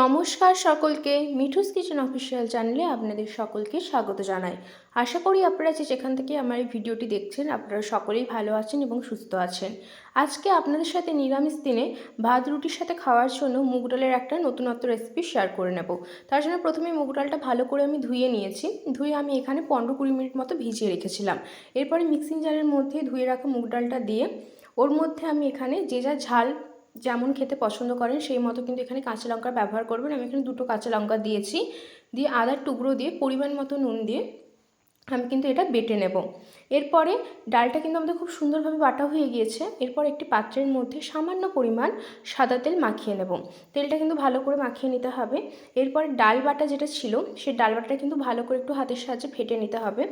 নমস্কার সকলকে, Mithu's kitchen official চ্যানেলে আপনাদের সকলকে স্বাগত জানাই। আশা করি আপনারা যে যেখান থেকে আমার এই ভিডিওটি দেখছেন, আপনারা সকলেই ভালো আছেন এবং সুস্থ আছেন। আজকে আপনাদের সাথে নিরামিষ দিনে ভাত রুটির সাথে খাওয়ার জন্য মুগ ডালের একটা নতুনত্ব রেসিপি শেয়ার করে নেব। তার জন্য প্রথমে মুগ ডালটা ভালো করে আমি ধুয়ে নিয়েছি। ধুয়ে আমি এখানে পনেরো কুড়ি মিনিট মতো ভিজিয়ে রেখেছিলাম। এরপরে মিক্সিং জারের মধ্যে ধুয়ে রাখা মুগ ডালটা দিয়ে ওর মধ্যে আমি এখানে যে যা ঝাল যেমন খেতে পছন্দ করেন, সেই মতো কিন্তু এখানে কাঁচা লঙ্কার ব্যবহার করবেন। আমি এখানে দুটো কাঁচা লঙ্কা দিয়েছি। দিয়ে আদার টুকরো দিয়ে পরিমাণ মতো নুন দিয়ে আমি কিন্তু এটা বেটে নেব। এরপরে ডালটা কিন্তু আমাদের খুব সুন্দরভাবে বাটা হয়ে গিয়েছে। এরপর একটি পাত্রের মধ্যে সামান্য পরিমাণ সাদা তেল মাখিয়ে নেব। তেলটা কিন্তু ভালো করে মাখিয়ে নিতে হবে। এরপরে ডাল বাটা যেটা ছিল সেই ডাল বাটাটা কিন্তু ভালো করে একটু হাতের সাহায্যে ফেটে নিতে হবে।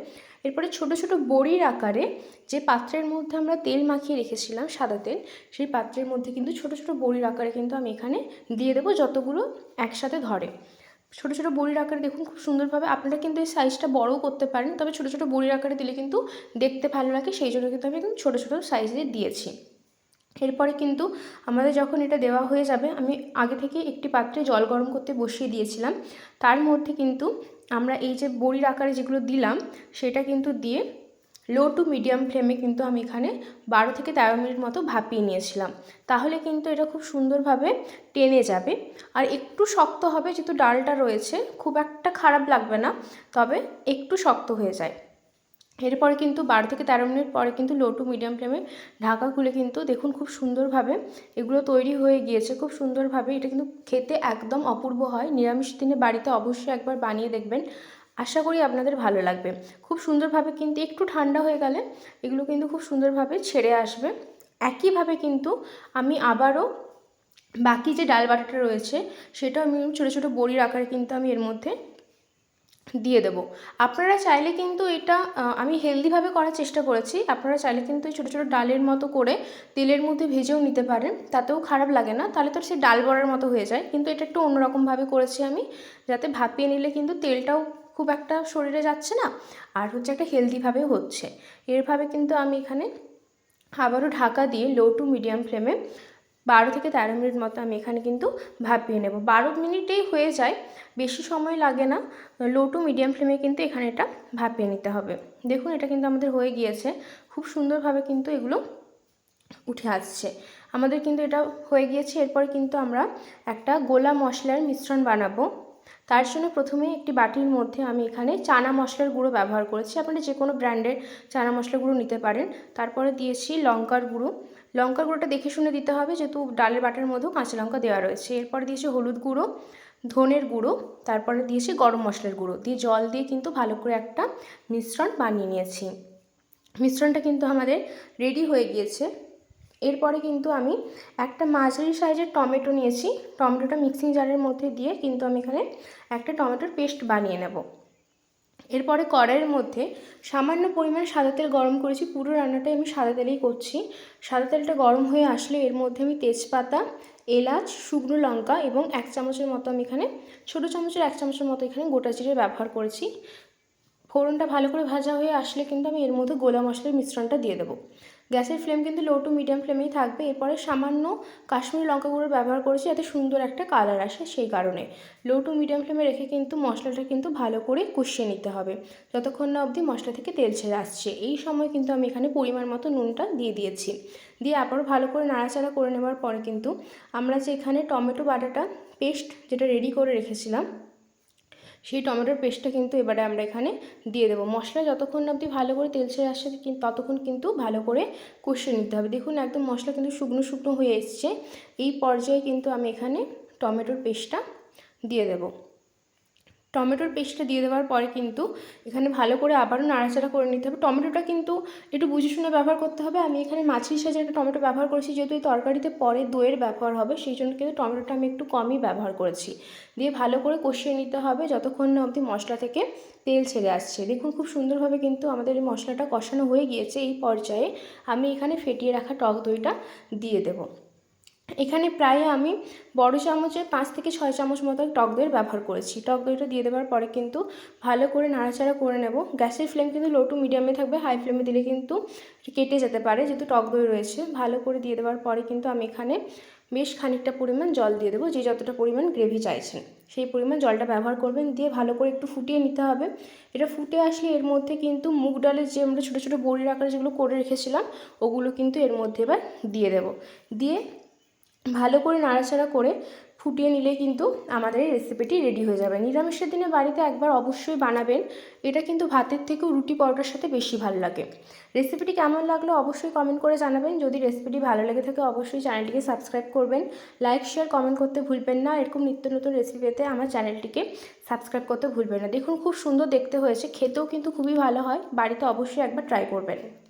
এরপরে ছোট ছোট বড়ির আকারে যে পাত্রের মধ্যে আমরা তেল মাখিয়ে রেখেছিলাম সাদা তেল, সেই পাত্রের মধ্যে কিন্তু ছোট ছোট বড়ির আকারে কিন্তু আমি এখানে দিয়ে দেবো যতগুলো একসাথে ধরে। ছোটো ছোটো বড়ির আকারে দেখুন খুব সুন্দরভাবে আপনারা কিন্তু এই সাইজটা বড়ও করতে পারেন, তবে ছোটো ছোটো বড়ির আকারে দিলে কিন্তু দেখতে ভালো লাগে, সেই জন্য কিন্তু আমি একদম ছোটো ছোটো সাইজে দিয়েছি। এরপরে কিন্তু আমাদের যখন এটা দেওয়া হয়ে যাবে, আমি আগে থেকে একটি পাত্রে জল গরম করতে বসিয়ে দিয়েছিলাম। তার মধ্যে কিন্তু আমরা এই যে বড়ির আকারে যেগুলো দিলাম, সেটা কিন্তু দিয়ে লো টু মিডিয়াম ফ্লেমে কিন্তু আমি এখানে বারো থেকে তেরো মিনিট মতো ভাপিয়ে নিয়েছিলাম। তাহলে কিন্তু এটা খুব সুন্দরভাবে টেনে যাবে। আর একটু শক্ত হবে, যেহেতু ডালটা রয়েছে, খুব একটা খারাপ লাগবে না, তবে একটু শক্ত হয়ে যায়। এরপরে কিন্তু বারো থেকে তেরো মিনিট পরে কিন্তু লো টু মিডিয়াম ফ্লেমে ঢাকা খুলে কিন্তু দেখুন খুব সুন্দরভাবে এগুলো তৈরি হয়ে গিয়েছে, খুব সুন্দরভাবে। এটা কিন্তু খেতে একদম অপূর্ব হয়, নিরামিষ দিনে বাড়িতে অবশ্যই একবার বানিয়ে দেখবেন। আশা করি আপনাদের ভালো লাগবে। খুব সুন্দরভাবে কিন্তু একটু ঠান্ডা হয়ে গেলে এগুলো কিন্তু খুব সুন্দরভাবে ছেড়ে আসবে। একইভাবে কিন্তু আমি আবারও বাকি যে ডাল বাটাটা রয়েছে সেটা আমি ছোটো ছোটো বড়ির আকারে কিন্তু আমি এর মধ্যে দিয়ে দেবো। আপনারা চাইলে কিন্তু এটা আমি হেলদিভাবে করার চেষ্টা করেছি। আপনারা চাইলে কিন্তু এই ছোটো ছোটো ডালের মতো করে তেলের মধ্যে ভেজেও নিতে পারেন। তাতেও খারাপ লাগে না। তাহলে তো সে ডাল বড়ার মতো হয়ে যায়। কিন্তু এটা একটু অন্যরকমভাবে করেছি আমি, যাতে ভাপিয়ে নিলে কিন্তু তেলটাও খুব একটা শরীরে যাচ্ছে না, আর হচ্ছে একটা হেলদিভাবেও হচ্ছে। এরভাবে কিন্তু আমি এখানে আবারও ঢাকা দিয়ে লো টু মিডিয়াম ফ্লেমে বারো থেকে তেরো মিনিট মতো আমি এখানে কিন্তু ভাপিয়ে নেব। বারো মিনিটেই হয়ে যায়, বেশি সময় লাগে না লো টু মিডিয়াম ফ্লেমে কিন্তু এখানে এটা ভাপিয়ে নিতে হবে। দেখুন, এটা কিন্তু আমাদের হয়ে গিয়েছে, খুব সুন্দরভাবে কিন্তু এগুলো উঠে আসছে। আমাদের কিন্তু এটা হয়ে গিয়েছে, এরপর কিন্তু আমরা একটা গোলা মশলার মিশ্রণ বানাবো। তার জন্য প্রথমে একটি বাটির মধ্যে আমি এখানে চানা মশলার গুঁড়ো ব্যবহার করেছি। আপনারা যে কোনো ব্র্যান্ডের চানা মশলা গুঁড়ো নিতে পারেন। তারপরে দিয়েছি লঙ্কার গুঁড়ো। লঙ্কার গুঁড়োটা দেখে শুনে দিতে হবে যেহেতু ডালের বাটার মধ্যেও কাঁচা লঙ্কা দেওয়া রয়েছে। এরপরে দিয়েছি হলুদ গুঁড়ো, ধনের গুঁড়ো, তারপরে দিয়েছি গরম মশলার গুঁড়ো। দিয়ে জল দিয়ে কিন্তু ভালো করে একটা মিশ্রণ বানিয়ে নিয়েছি। মিশ্রণটা কিন্তু আমাদের রেডি হয়ে গিয়েছে। এরপরে কিন্তু আমি একটা মাঝারি সাইজের টমেটো নিয়েছি। টমেটোটা মিক্সিং জারের মধ্যে দিয়ে কিন্তু আমি এখানে একটা টমেটোর পেস্ট বানিয়ে নেব। এরপরে কড়াইয়ের মধ্যে সামান্য পরিমাণ সাদা তেল গরম করেছি। পুরো রান্নাটাই আমি সাদা তেলেই করছি। সাদা তেলটা গরম হয়ে আসলে এর মধ্যে আমি তেজপাতা, এলাচ, শুকনো লঙ্কা এবং এক চামচের মতো আমি এখানে, ছোটো চামচের এক চামচের মতো এখানে গোটা জিরে ব্যবহার করেছি। ফোড়নটা ভালো করে ভাজা হয়ে আসলে কিন্তু আমি এর মধ্যে গোলা মশলার মিশ্রণটা দিয়ে দেবো। গ্যাসের ফ্লেম কিন্তু লো টু মিডিয়াম ফ্লেমেই থাকবে। এরপরে সামান্য কাশ্মীরি লঙ্কা গুঁড়ো ব্যবহার করেছি যাতে সুন্দর একটা কালার আসে সেই কারণে। লো টু মিডিয়াম ফ্লেমে রেখে কিন্তু মশলাটা কিন্তু ভালো করে কষিয়ে নিতে হবে। যতক্ষণ না অবধি মশলা থেকে তেল ছেড়ে আসছে। এই সময় কিন্তু আমি এখানে পরিমাণ মতো নুনটা দিয়ে দিয়েছি। দিয়ে আবারও ভালো করে নাড়াচাড়া করে নেওয়ার পরে কিন্তু আমরা যে এখানে টমেটো বাটাটা পেস্ট যেটা রেডি করে রেখেছিলাম সেই টমেটোর পেস্টটা কিন্তু এবারে আমরা এখানে দিয়ে দেবো। মশলা যতক্ষণ অবধি ভালো করে তেল ছেড়ে আসছে ততক্ষণ কিন্তু ভালো করে কষিয়ে নিতে হবে। দেখুন একদম মশলা কিন্তু শুকনো শুকনো হয়ে এসছে। এই পর্যায়ে কিন্তু আমি এখানে টমেটোর পেস্টটা দিয়ে দেবো। টমেটোর পেস্টটা দিয়ে দেওয়ার পরে কিন্তু এখানে ভালো করে আবারও নাড়াচাড়া করে নিতে হবে। টমেটোটা কিন্তু একটু বুঝে শুনে ব্যবহার করতে হবে। আমি এখানে মাছের সাজে একটা টমেটো ব্যবহার করেছি, যেহেতু এই তরকারিতে পরে দইয়ের ব্যবহার হবে, সেই জন্য কিন্তু টমেটোটা আমি একটু কমই ব্যবহার করেছি। দিয়ে ভালো করে কষিয়ে নিতে হবে যতক্ষণ না অবধি মশলা থেকে তেল ছেড়ে আসছে। দেখুন খুব সুন্দরভাবে কিন্তু আমাদের এই মশলাটা কষানো হয়ে গিয়েছে। এই পর্যায়ে আমি এখানে ফেটিয়ে রাখা টক দইটা দিয়ে দেবো। এখানে প্রায় আমি বড় চামচের পাঁচ থেকে ছয় চামচ মতো টক দইয়ের ব্যবহার করেছি। টক দইটা দিয়ে দেওয়ার পরে কিন্তু ভালো করে নাড়াচাড়া করে নেব। গ্যাসের ফ্লেম কিন্তু লো টু মিডিয়ামে থাকবে। হাই ফ্লেমে দিলে কিন্তু কেটে যেতে পারে যেহেতু টক দই রয়েছে। ভালো করে দিয়ে দেওয়ার পরে কিন্তু আমি এখানে বেশ খানিকটা পরিমাণ জল দিয়ে দেবো, যে যতটা পরিমাণ গ্রেভি চাইছেন। সেই পরিমাণ জলটা ব্যবহার করবেন, দিয়ে ভালো করে একটু ফুটিয়ে নিতে হবে। এটা ফুটে আসলে এর মধ্যে কিন্তু মুগ ডালের যে আমরা ছোটো ছোটো বড়ির আকারে যেগুলো করে রেখেছিলাম, ওগুলো কিন্তু এর মধ্যে এবার দিয়ে দেব। দিয়ে ভালো করে নাড়াচাড়া করে ফুটিয়ে নিলে কিন্তু আমাদের এই রেসিপিটি রেডি হয়ে যাবে। নিরামিষের দিনে বাড়িতে একবার অবশ্যই বানাবেন। এটা কিন্তু ভাতের থেকেও রুটি পরোটার সাথে বেশি ভালো লাগে। রেসিপিটি কেমন লাগল অবশ্যই কমেন্ট করে জানাবেন। যদি রেসিপিটি ভালো লেগে থাকে অবশ্যই চ্যানেলটিকে সাবস্ক্রাইব করবেন। লাইক শেয়ার কমেন্ট করতে ভুলবেন না। এরকম নিত্য নতুন রেসিপি পেতে আমার চ্যানেলটিকে সাবস্ক্রাইব করতে ভুলবেন না। দেখুন, খুব সুন্দর দেখতে হয়েছে। খেতেও কিন্তু খুবই ভালো হয়। বাড়িতে অবশ্যই একবার ট্রাই করবেন।